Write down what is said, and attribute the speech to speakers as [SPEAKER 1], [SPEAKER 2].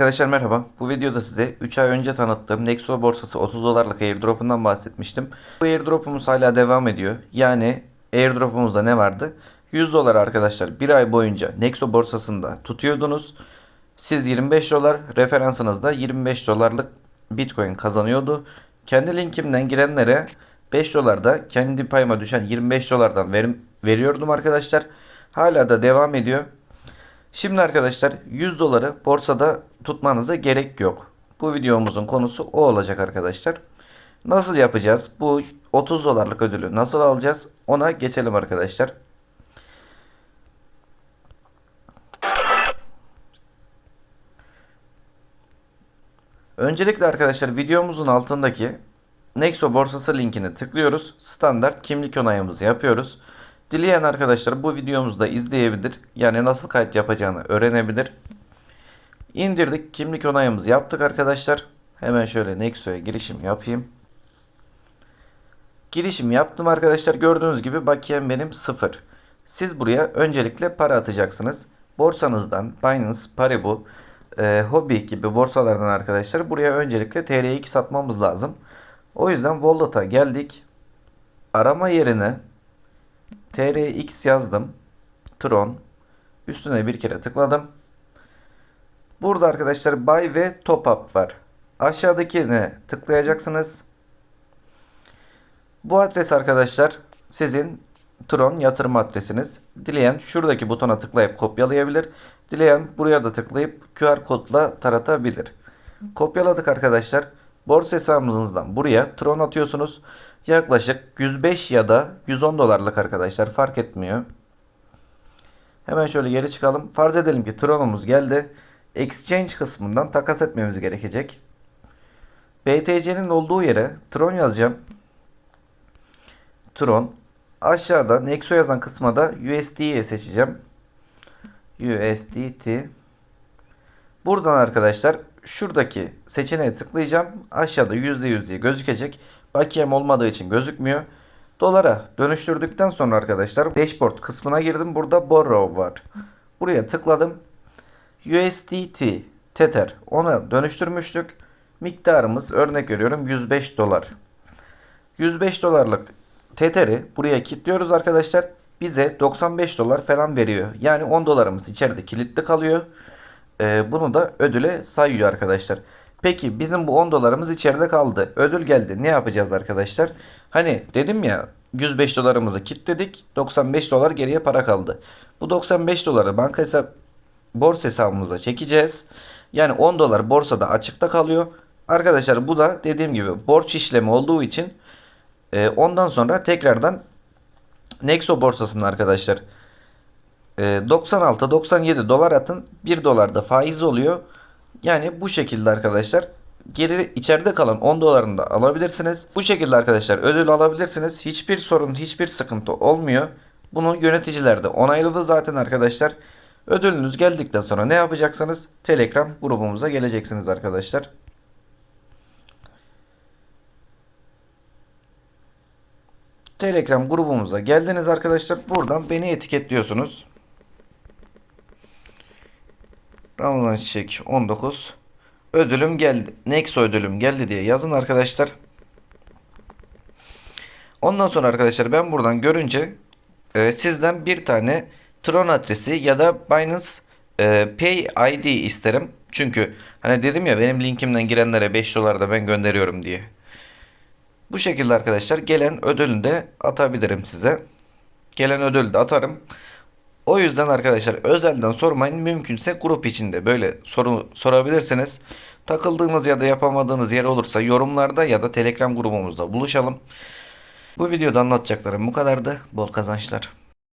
[SPEAKER 1] Arkadaşlar merhaba. Bu videoda size 3 ay önce tanıttığım Nexo borsası 30 dolarlık airdrop'undan bahsetmiştim. Bu airdrop'umuz hala devam ediyor. Yani airdrop'umuzda ne vardı? 100 dolar arkadaşlar bir ay boyunca Nexo borsasında tutuyordunuz. Siz 25 dolar, referansınız da 25 dolarlık Bitcoin kazanıyordu. Kendi linkimden girenlere 5 dolar da kendi payıma düşen 25 dolardan verim, veriyordum arkadaşlar. Hala da devam ediyor. Şimdi arkadaşlar 100 doları borsada tutmanıza gerek yok. Bu videomuzun konusu o olacak arkadaşlar. Nasıl yapacağız? Bu 30 dolarlık ödülü nasıl alacağız? Ona geçelim arkadaşlar. Öncelikle arkadaşlar videomuzun altındaki Nexo borsası linkini tıklıyoruz. Standart kimlik onayımızı yapıyoruz. Dileyen arkadaşlar bu videomuzu da izleyebilir. Yani nasıl kayıt yapacağını öğrenebilir. İndirdik. Kimlik onayımızı yaptık arkadaşlar. Hemen şöyle Nexo'ya girişim yapayım. Girişim yaptım arkadaşlar. Gördüğünüz gibi bakiyem benim sıfır. Siz buraya öncelikle para atacaksınız. Borsanızdan Binance, Paribu, e, Hobi gibi borsalardan arkadaşlar buraya öncelikle TRX satmamız lazım. O yüzden Wallet'a geldik. Arama yerine TRX yazdım. Tron. Üstüne bir kere tıkladım. Burada arkadaşlar buy ve top up var. Aşağıdakine tıklayacaksınız. Bu adres arkadaşlar sizin Tron yatırım adresiniz. Dileyen şuradaki butona tıklayıp kopyalayabilir. Dileyen buraya da tıklayıp QR kodla taratabilir. Kopyaladık arkadaşlar. Borsa hesabınızdan buraya Tron atıyorsunuz. Yaklaşık 105 ya da 110 dolarlık arkadaşlar fark etmiyor. Hemen şöyle geri çıkalım. Farz edelim ki Tron'umuz geldi. Exchange kısmından takas etmemiz gerekecek. BTC'nin olduğu yere Tron yazacağım. Tron. Aşağıda Nexo yazan kısma da USD'yi seçeceğim. USDT. Buradan arkadaşlar şuradaki seçeneğe tıklayacağım. Aşağıda %100 diye gözükecek. Bakiyem olmadığı için gözükmüyor. Dolara dönüştürdükten sonra arkadaşlar dashboard kısmına girdim. Burada borrow var. Buraya tıkladım. USDT Tether ona dönüştürmüştük. Miktarımız örnek veriyorum 105 dolar. 105 dolarlık Tether'i buraya kilitliyoruz arkadaşlar. Bize 95 dolar falan veriyor. Yani 10 dolarımız içeride kilitli kalıyor. Ee, bunu da ödüle sayıyor arkadaşlar. Peki bizim bu 10 dolarımız içeride kaldı. Ödül geldi. Ne yapacağız arkadaşlar? Hani dedim ya 105 dolarımızı kilitledik. 95 dolar geriye para kaldı. Bu 95 doları banka hesap borsa hesabımıza çekeceğiz. Yani 10 dolar borsada açıkta kalıyor. Arkadaşlar bu da dediğim gibi borç işlemi olduğu için e, ondan sonra tekrardan Nexo borsasında arkadaşlar 96-97 dolar atın 1 dolar da faiz oluyor. Yani bu şekilde arkadaşlar geri içeride kalan 10 dolarını da alabilirsiniz. Bu şekilde arkadaşlar ödül alabilirsiniz. Hiçbir sorun, hiçbir sıkıntı olmuyor. Bunu yöneticiler de onayladı zaten arkadaşlar. Ödülünüz geldikten sonra ne yapacaksınız? Telegram grubumuza geleceksiniz arkadaşlar. Telegram grubumuza geldiniz arkadaşlar. Buradan beni etiketliyorsunuz. Ramazan Çiçek 19. Ödülüm geldi. Nexo ödülüm geldi diye yazın arkadaşlar. Ondan sonra arkadaşlar ben buradan görünce e, sizden bir tane Tron adresi ya da Binance e, Pay ID isterim. Çünkü hani dedim ya benim linkimden girenlere 5 dolar da ben gönderiyorum diye. Bu şekilde arkadaşlar gelen ödülünü de atabilirim size. Gelen ödülü de atarım. O yüzden arkadaşlar özelden sormayın. Mümkünse grup içinde böyle soru sorabilirsiniz. Takıldığınız ya da yapamadığınız yer olursa yorumlarda ya da Telegram grubumuzda buluşalım. Bu videoda anlatacaklarım bu kadardı. Bol kazançlar.